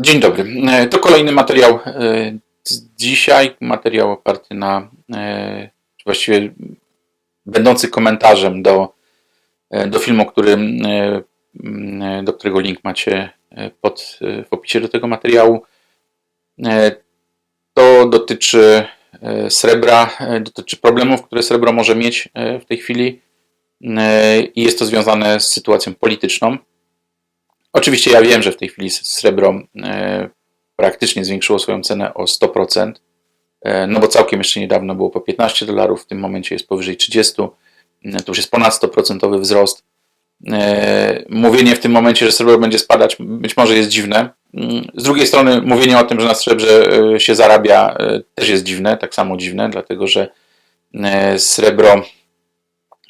Dzień dobry. E, To kolejny materiał e, dzisiaj. Materiał oparty na, e, właściwie będący komentarzem do, do filmu, który, do którego link macie pod, w opisie do tego materiału. To dotyczy srebra, dotyczy problemów, które srebro może mieć w tej chwili i jest to związane z sytuacją polityczną. Oczywiście ja wiem, że w tej chwili srebro e, praktycznie zwiększyło swoją cenę o 100%, e, no bo całkiem jeszcze niedawno było po 15 dolarów, w tym momencie jest powyżej 30, e, to już jest ponad 100% wzrost. Mówienie w tym momencie, że srebro będzie spadać, być może jest dziwne. Mm, Z drugiej strony, mówienie o tym, że na srebrze się zarabia, też jest dziwne, tak samo dziwne, dlatego że srebro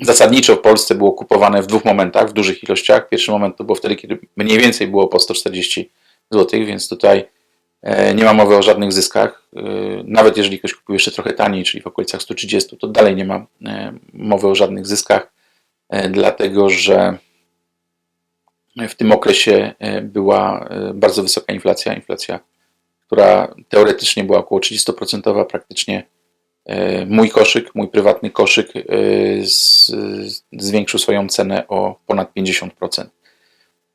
zasadniczo w Polsce było kupowane w dwóch momentach, w dużych ilościach. Pierwszy moment to było wtedy, kiedy mniej więcej było po 140 zł, więc tutaj e, nie ma mowy o żadnych zyskach. E, Nawet jeżeli ktoś kupuje jeszcze trochę taniej, czyli w okolicach 130, to dalej nie ma e, mowy o żadnych zyskach, dlatego że w tym okresie była bardzo wysoka inflacja, inflacja, która teoretycznie była około 30%, praktycznie Mój koszyk, mój prywatny koszyk e, zwiększył swoją cenę o ponad 50%.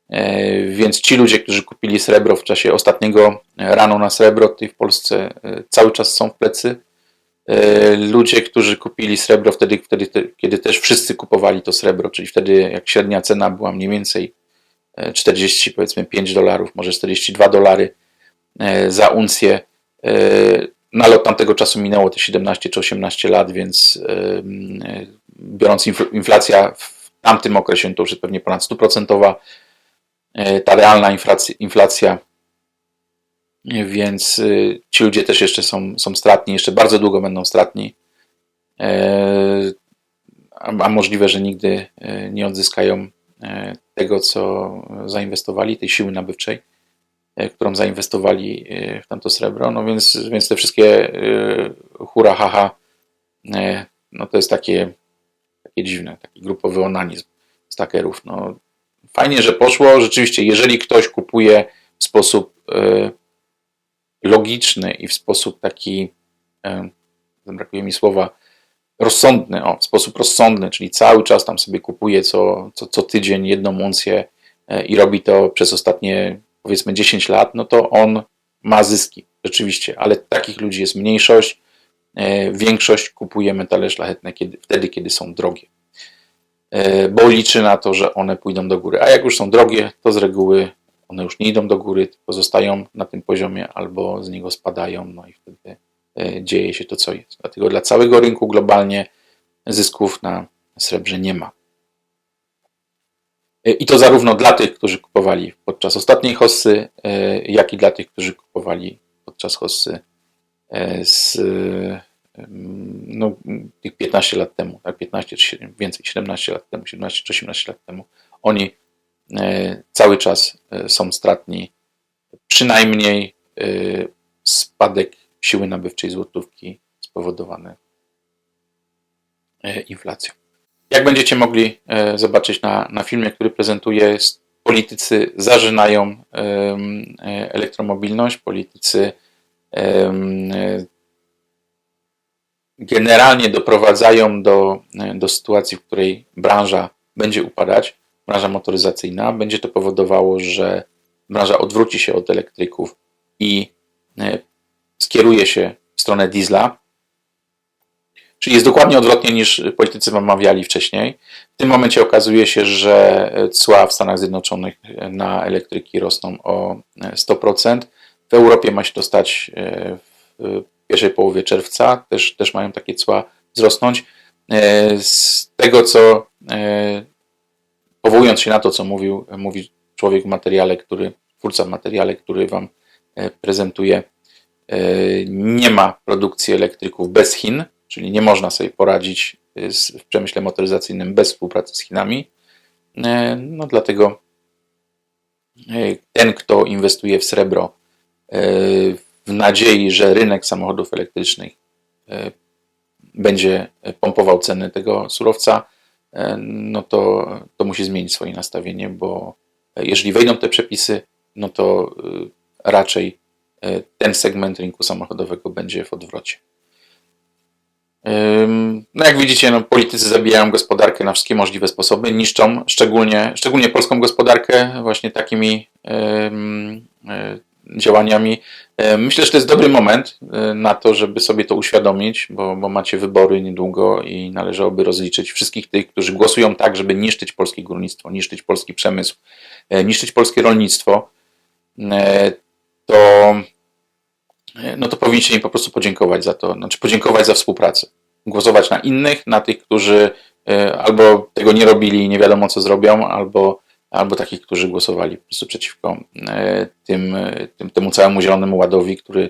E, Więc ci ludzie, którzy kupili srebro w czasie ostatniego rano na srebro, tutaj w Polsce e, cały czas są w plecy. E, Ludzie, którzy kupili srebro wtedy, wtedy te- kiedy też wszyscy kupowali to srebro, czyli wtedy jak średnia cena była mniej więcej e, 40, powiedzmy 5 dolarów, może 42 dolary e, za uncję. No ale od tamtego czasu minęło te 17 czy 18 lat, więc em, e, biorąc infl- inflacja w tamtym okresie, to już jest pewnie ponad 100%, e, ta realna inflacja, inflacja. Więc ci ludzie też jeszcze są, są stratni, jeszcze bardzo długo będą stratni, a, a możliwe, że nigdy nie odzyskają tego, co zainwestowali, tej siły nabywczej którą zainwestowali e, w tamto srebro, no więc, więc te wszystkie e, hura, haha, e, no to jest takie, takie dziwne, taki grupowy onanizm stakerów. No, fajnie, że poszło. Rzeczywiście, jeżeli ktoś kupuje w sposób e, logiczny i w sposób taki, e, brakuje mi słowa, rozsądny, o, w sposób rozsądny, czyli cały czas tam sobie kupuje co, co, co tydzień jedną uncję e, i robi to przez ostatnie powiedzmy 10 lat, no to on ma zyski, rzeczywiście, ale takich ludzi jest mniejszość. E, Większość kupuje metale szlachetne kiedy, wtedy, kiedy są drogie, E, bo liczy na to, że one pójdą do góry. A jak już są drogie, to z reguły one już nie idą do góry, tylko zostają na tym poziomie albo z niego spadają, no i wtedy e, dzieje się to, co jest. Dlatego dla całego rynku globalnie zysków na srebrze nie ma. E, I to zarówno dla tych, którzy kupowali podczas ostatniej hossy, e, jak i dla tych, którzy kupowali podczas hossy e, z no, tych 15 lat temu, tak, 15 czy 7, więcej, 17 lat temu, 17 czy 18 lat temu. Oni cały czas są stratni, przynajmniej spadek siły nabywczej złotówki spowodowany inflacją. Jak będziecie mogli e, zobaczyć na, na filmie, który prezentuję, s- politycy zażynają e, elektromobilność, politycy e, generalnie doprowadzają do, do sytuacji, w której branża będzie upadać, branża motoryzacyjna. Będzie to powodowało, że branża odwróci się od elektryków i skieruje się w stronę diesla, Czyli jest dokładnie odwrotnie niż politycy wam mawiali wcześniej. W tym momencie okazuje się, że cła w Stanach Zjednoczonych na elektryki rosną o 100%. W Europie ma się to stać e, w pierwszej połowie czerwca, też, też mają takie cła wzrosnąć. E, Z tego, co e, powołując się na to, co mówił, mówi człowiek w materiale, który, twórca w materiale, który wam e, prezentuje, e, nie ma produkcji elektryków bez Chin, czyli nie można sobie poradzić z, w przemyśle motoryzacyjnym bez współpracy z Chinami. E, No dlatego e, ten, kto inwestuje w srebro w nadziei, że rynek samochodów elektrycznych będzie pompował ceny tego surowca, no to, to musi zmienić swoje nastawienie, bo jeżeli wejdą te przepisy, no to raczej ten segment rynku samochodowego będzie w odwrocie. No jak widzicie, no, politycy zabijają gospodarkę na wszystkie możliwe sposoby, niszczą szczególnie, szczególnie polską gospodarkę właśnie takimi y, działaniami. Myślę, że to jest dobry moment e, na to, żeby sobie to uświadomić, bo, bo macie wybory niedługo i należałoby rozliczyć wszystkich tych, którzy głosują tak, żeby niszczyć polskie górnictwo, niszczyć polski przemysł, e, niszczyć polskie rolnictwo. To, no to powinniście im po prostu podziękować za to, znaczy podziękować za współpracę. Głosować na innych, na tych, którzy e, albo tego nie robili i nie wiadomo co zrobią, albo, albo takich, którzy głosowali po prostu przeciwko e, tym, e, tym, temu całemu zielonemu ładowi, który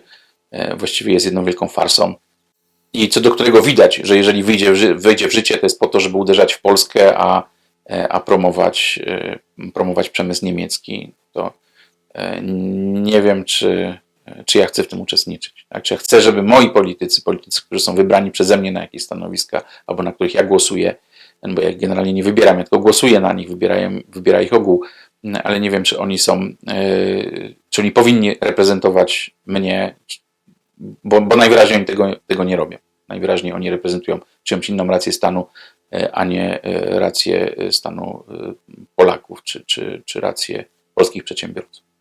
e, właściwie jest jedną wielką farsą. I co do którego widać, że jeżeli wyjdzie, wejdzie w życie, to jest po to, żeby uderzać w Polskę, a, e, a promować, e, promować przemysł niemiecki. To e, nie wiem, czy, czy ja chcę w tym uczestniczyć. Tak? Czy ja chcę, żeby moi politycy, politycy, którzy są wybrani przeze mnie na jakieś stanowiska, albo na których ja głosuję, bo ja generalnie nie wybieram, ja tylko głosuję na nich, wybierają, wybiera ich ogół, m, ale nie wiem, czy oni są, e, czy oni powinni reprezentować mnie, bo, bo najwyraźniej oni tego, tego nie robią. Najwyraźniej oni reprezentują czyjąś inną rację stanu, e, a nie e, rację stanu e, Polaków, czy, czy, czy rację polskich przedsiębiorców.